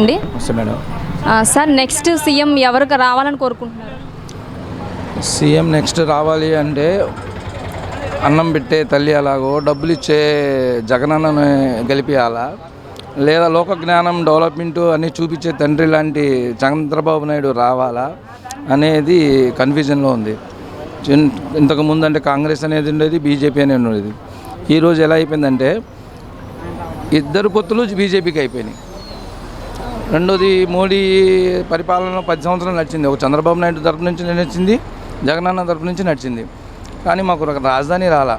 అండి. Sir next CM ఎవరికి రావాలని కోరుకుంటున్నారు? సీఎం నెక్స్ట్ రావాలి అంటే అన్నం పెట్టే తల్లి అలాగో డబ్బులు ఇచ్చే జగనన్నని గెలిపియాలా? లేదా లోక జ్ఞానం డెవలప్మెంట్ అన్నీ చూపించే తండ్రి లాంటి చంద్రబాబు నాయుడు రావాలా అనేది కన్ఫ్యూజన్లో ఉంది. ఇంతకు ముందు అంటే కాంగ్రెస్ అనేది ఉండేది బీజేపీ అనేది ఉండేది. ఈరోజు ఎలా అయిపోయిందంటే ఇద్దరు పొత్తులు బీజేపీకి అయిపోయినాయి. రెండోది మోడీ పరిపాలన పది సంవత్సరాలు నడిచింది. ఒక చంద్రబాబు నాయుడు తరపు నుంచి నడిచింది జగనన్న తరపు నుంచి నడిచింది. కానీ మాకు ఒక రాజధాని రాలా.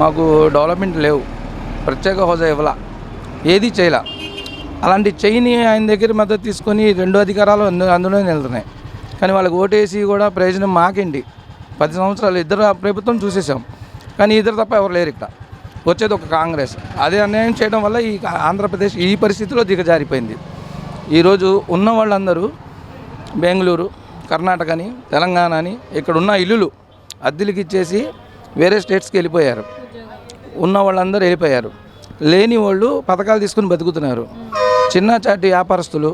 మాకు డెవలప్మెంట్ లేవు. ప్రత్యేక హోదా ఇవ్వాల. ఏది చేయలా. అలాంటి చేయని ఆయన దగ్గర మద్దతు తీసుకొని రెండు అధికారాలు అందులోనే వెళ్తున్నాయి కానీ వాళ్ళకి ఓటేసి కూడా ప్రయోజనం మాకేంటి? పది సంవత్సరాలు ఇద్దరు ప్రభుత్వం చూసేసాం కానీ ఇద్దరు తప్ప ఎవరు లేరు ఇక్కడ. వచ్చేది ఒక కాంగ్రెస్. అదే అన్యాయం చేయడం వల్ల ఈ ఆంధ్రప్రదేశ్ ఈ పరిస్థితిలో దిగజారిపోయింది. ఈరోజు ఉన్న వాళ్ళందరూ బెంగళూరు కర్ణాటక అని తెలంగాణ అని ఇక్కడున్న ఇల్లులు అద్దెలకి ఇచ్చేసి వేరే స్టేట్స్కి వెళ్ళిపోయారు. ఉన్న వాళ్ళందరూ వెళ్ళిపోయారు. లేని వాళ్ళు పథకాలు తీసుకుని బతుకుతున్నారు. చిన్న చాటి వ్యాపారస్తులు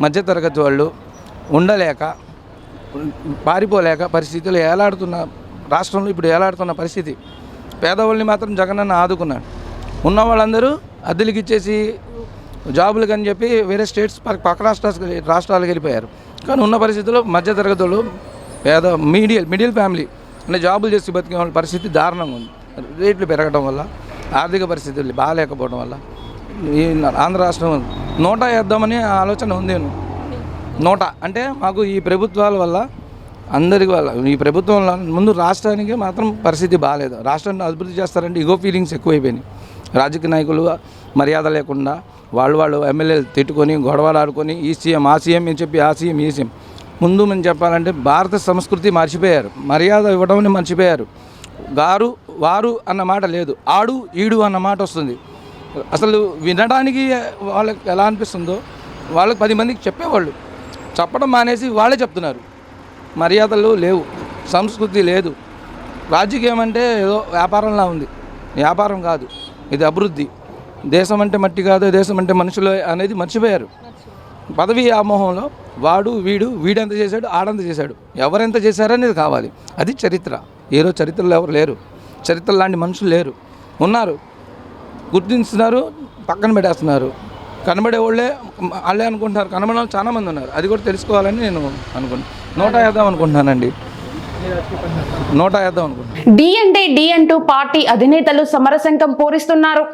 మధ్యతరగతి వాళ్ళు ఉండలేక పారిపోలేక పరిస్థితులు ఏలాడుతున్న రాష్ట్రంలో ఇప్పుడు ఏలాడుతున్న పరిస్థితి. పేదవాళ్ళని మాత్రం జగనన్న ఆదుకున్నాడు. ఉన్న వాళ్ళందరూ అద్దెలకి ఇచ్చేసి జాబులకు అని చెప్పి వేరే స్టేట్స్ పక్క పక్క రాష్ట్రాలకు రాష్ట్రాలకు వెళ్ళిపోయారు. కానీ ఉన్న పరిస్థితుల్లో మధ్యతరగతి వాళ్ళు పేద మీడియల్ మిడిల్ ఫ్యామిలీ అంటే జాబులు చేసి బతికే వాళ్ళ పరిస్థితి దారుణంగా ఉంది. రేట్లు పెరగడం వల్ల ఆర్థిక పరిస్థితులు బాగాలేకపోవడం వల్ల ఈ ఆంధ్ర రాష్ట్రం నోటా వేద్దామని ఆలోచన ఉంది. నోట అంటే మాకు ఈ ప్రభుత్వాల వల్ల అందరికి వల్ల ఈ ప్రభుత్వం ముందు రాష్ట్రానికి మాత్రం పరిస్థితి బాగాలేదు. రాష్ట్రాన్ని అభివృద్ధి చేస్తారంటే ఇగో ఫీలింగ్స్ ఎక్కువైపోయినాయి. రాజకీయ నాయకులు మర్యాద లేకుండా వాళ్ళు వాళ్ళు ఎమ్మెల్యేలు తిట్టుకొని గొడవలు ఆడుకొని ఈ సీఎం ఆ సీఎం అని చెప్పి ఆ సీఎం ఈ సీఎం. ముందు మనం చెప్పాలంటే భారత సంస్కృతి మర్చిపోయారు. మర్యాద ఇవ్వడం మర్చిపోయారు. గారు వారు అన్న మాట లేదు. ఆడు ఈడు అన్న మాట వస్తుంది. అసలు వినడానికి వాళ్ళకి ఎలా అనిపిస్తుందో వాళ్ళకి పది మందికి చెప్పేవాళ్ళు. చెప్పడం మానేసి వాళ్ళే చెప్తున్నారు. మర్యాదలు లేవు. సంస్కృతి లేదు. రాజకీయం అంటే ఏదో వ్యాపారంలా ఉంది. వ్యాపారం కాదు. ఇది అభివృద్ధి. దేశం అంటే మట్టి కాదు దేశం అంటే మనుషులు అనేది మర్చిపోయారు. పదవి వ్యామోహంలో వాడు వీడు వీడెంత చేశాడు ఆడంత చేశాడు ఎవరెంత చేశారనేది కావాలి. అది చరిత్ర. ఈరోజు చరిత్రలో ఎవరు లేరు. చరిత్ర లాంటి మనుషులు లేరు. ఉన్నారు. గుర్తిస్తున్నారు పక్కన పెట్టేస్తున్నారు. కనబడే వాళ్ళే వాళ్ళే అనుకుంటున్నారు. కనబడే వాళ్ళు చాలామంది ఉన్నారు. అది కూడా తెలుసుకోవాలని నేను అనుకుంటున్నాను నోట వేద్దాం అనుకుంటున్నానండి. నోట వేద్దాం అనుకుంటున్నాను డి అంటే డి అంటూ పార్టీ అధినేతలు సమరశంకం పూరిస్తున్నారు.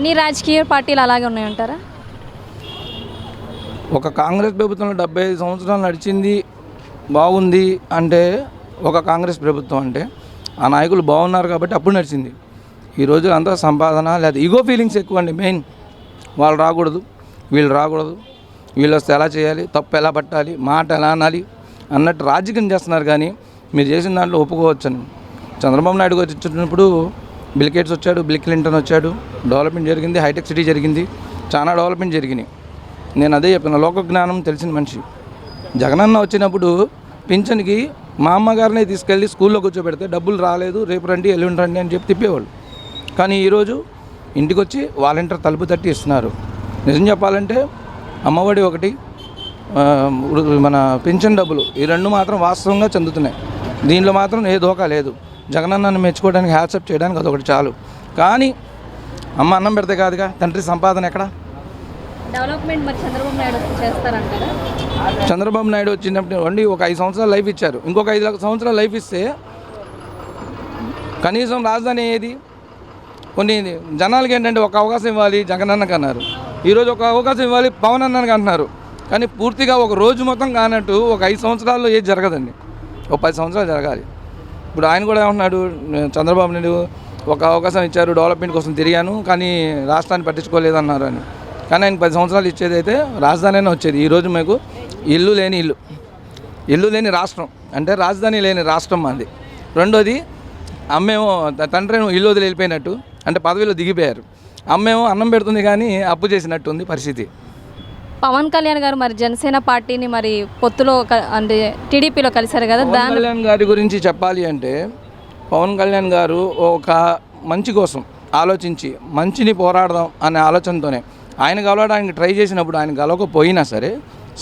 అన్ని రాజకీయ పార్టీలు అలాగే ఉన్నాయంటారా ఒక కాంగ్రెస్ ప్రభుత్వంలో డెబ్బై ఐదు సంవత్సరాలు నడిచింది బాగుంది అంటే ఒక కాంగ్రెస్ ప్రభుత్వం అంటే ఆ నాయకులు బాగున్నారు కాబట్టి అప్పుడు నడిచింది. ఈ రోజు అంతా సంపాదన లేదా ఈగో ఫీలింగ్స్ ఎక్కువ అండి మెయిన్ వాళ్ళు రాకూడదు వీళ్ళు రాకూడదు వీళ్ళు వస్తే ఎలా చేయాలి తప్పు ఎలా పట్టాలి మాట ఎలా అనాలి అన్నట్టు రాజకీయం చేస్తున్నారు కానీ మీరు చేసిన దాంట్లో ఒప్పుకోవచ్చని చంద్రబాబు నాయుడు గారు వచ్చినప్పుడు బిల్ గేట్స్ వచ్చాడు బిల్ క్లింటన్ వచ్చాడు డెవలప్మెంట్ జరిగింది హైటెక్ సిటీ జరిగింది చాలా డెవలప్మెంట్ జరిగినాయి. నేను అదే చెప్పిన లోక జ్ఞానం తెలిసిన మనిషి. జగనన్న వచ్చినప్పుడు పింఛన్కి మా అమ్మగారిని తీసుకెళ్ళి స్కూల్లో కూర్చోబెడితే డబ్బులు రాలేదు రేపు రండి ఎల్లుండి రండి అని చెప్పి తిప్పేవాళ్ళు. కానీ ఈరోజు ఇంటికి వచ్చి వాలంటీర్ తలుపు తట్టి ఇస్తున్నారు. నిజం చెప్పాలంటే అమ్మఒడి ఒకటి మన పెన్షన్ డబ్బులు ఈ రెండు మాత్రం వాస్తవంగా చెందుతున్నాయి. దీనిలో మాత్రం ఏ దోకా లేదు. జగనన్నను మెచ్చుకోవడానికి హ్యాట్సప్ చేయడానికి అదొకటి చాలు. కానీ అమ్మ అన్నం పెడితే కాదుగా? తండ్రి సంపాదన ఎక్కడ? డెవలప్మెంట్ మరి చంద్రబాబు నాయుడు చేస్తారంటారా చంద్రబాబు నాయుడు వచ్చినప్పుడు వండి ఒక ఐదు సంవత్సరాలు లైఫ్ ఇచ్చారు. ఇంకొక ఐదు సంవత్సరాలు లైఫ్ ఇస్తే కనీసం రాజధాని ఏది? కొన్ని జనాలకి ఏంటంటే ఒక అవకాశం ఇవ్వాలి జగనన్నకి అన్నారు. ఈరోజు ఒక అవకాశం ఇవ్వాలి పవన్ అన్నకి అంటున్నారు. కానీ పూర్తిగా ఒక రోజు మొత్తం కానట్టు ఒక ఐదు సంవత్సరాల్లో ఏది జరగదండి. ఒక పది సంవత్సరాలు జరగాలి. ఇప్పుడు ఆయన కూడా ఏమంటున్నాడు చంద్రబాబు నాయుడు ఒక అవకాశం ఇచ్చారు డెవలప్మెంట్ కోసం తిరిగాను కానీ రాష్ట్రాన్ని పట్టించుకోలేదన్నారు అని కానీ ఆయన పది సంవత్సరాలు ఇచ్చేది అయితే రాజధానినే వచ్చేది. ఈరోజు మీకు ఇల్లు లేని ఇల్లు. ఇల్లు లేని రాష్ట్రం. అంటే రాజధాని లేని రాష్ట్రం మాది. రెండోది అమ్మేమో తండ్రి ఇల్లు వదిలి వెళ్ళిపోయినట్టు అంటే పదవిలో దిగిపోయారు. అమ్మేమో అన్నం పెడుతుంది కానీ అప్పు చేసినట్టు ఉంది పరిస్థితి. పవన్ కళ్యాణ్ గారు మరి జనసేన పార్టీని మరి పొత్తులో అంటే టీడీపీలో కలిశారు కదా పవన్ దాని కళ్యాణ్ గారి గురించి చెప్పాలి అంటే పవన్ కళ్యాణ్ గారు ఒక మంచి కోసం ఆలోచించి మంచిని పోరాడదాం అనే ఆలోచనతోనే ఆయన గెలవడానికి ట్రై చేసినప్పుడు ఆయన గెలవకపోయినా సరే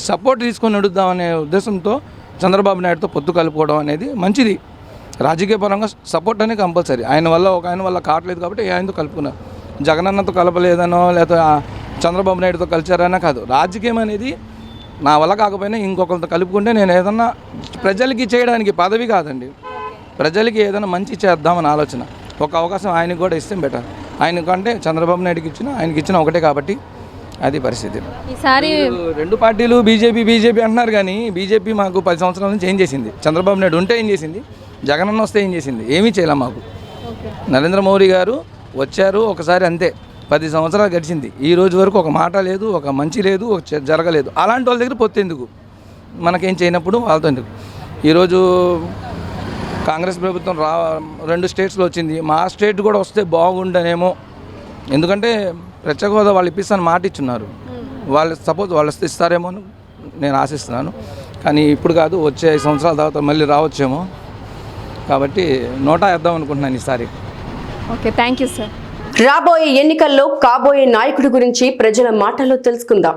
సపోర్ట్ తీసుకొని నడుద్దాం అనే ఉద్దేశంతో చంద్రబాబు నాయుడుతో పొత్తు కలుపుకోవడం అనేది మంచిది. రాజకీయ పరంగా సపోర్ట్ అనేది కంపల్సరీ. ఆయన వల్ల ఒక ఆయన వల్ల కావట్లేదు కాబట్టి ఆయనతో కలుపుకున్నారు జగనన్నతో కలపలేదనో లేదా చంద్రబాబు నాయుడుతో కలిచారనే కాదు. రాజకీయం అనేది నా వల్ల కాకపోయినా ఇంకొకరితో కలుపుకుంటే నేను ఏదన్నా ప్రజలకి చేయడానికి పదవి కాదండి. ప్రజలకి ఏదైనా మంచి చేద్దామని ఆలోచన. ఒక అవకాశం ఆయనకు కూడా ఇస్తే బెటర్. ఆయనకంటే చంద్రబాబు నాయుడుకి ఇచ్చిన ఆయనకి ఇచ్చిన ఒకటే కాబట్టి అది పరిస్థితి. ఈసారి రెండు పార్టీలు బీజేపీ బీజేపీ అంటున్నారు కానీ బీజేపీ మాకు పది సంవత్సరాల నుంచి ఏం చేసింది? చంద్రబాబు నాయుడు ఉంటే ఏం చేసింది? జగనన్న వస్తే ఏం చేసింది? ఏమీ చేయలే మాకు. నరేంద్ర మోడీ గారు వచ్చారు ఒకసారి అంతే. పది సంవత్సరాలు గడిచింది. ఈ రోజు వరకు ఒక మాట లేదు ఒక మంచి లేదు ఒక జరగలేదు. అలాంటి వాళ్ళ దగ్గర పొత్తు ఎందుకు? మనకేం చేయనప్పుడు వాళ్ళతో ఎందుకు? ఈరోజు కాంగ్రెస్ ప్రభుత్వం రా రెండు స్టేట్స్లో వచ్చింది. మా స్టేట్ కూడా వస్తే బాగుండనేమో. ఎందుకంటే ప్రత్యేక హోదా వాళ్ళు ఇప్పిస్తాను మాట ఇచ్చున్నారు. వాళ్ళు సపోజ్ వాళ్ళు వస్తే ఇస్తారేమో అని నేను ఆశిస్తున్నాను. కానీ ఇప్పుడు కాదు వచ్చే ఐదు సంవత్సరాల తర్వాత మళ్ళీ రావచ్చేమో. కాబట్టి నోటా వేద్దాం అనుకుంటున్నాను ఈసారి. Okay thank you sir. రాబోయే ఎన్నికల్లో కాబోయే నాయకుడి గురించి ప్రజల మాటల్లో తెలుసుకుందాం.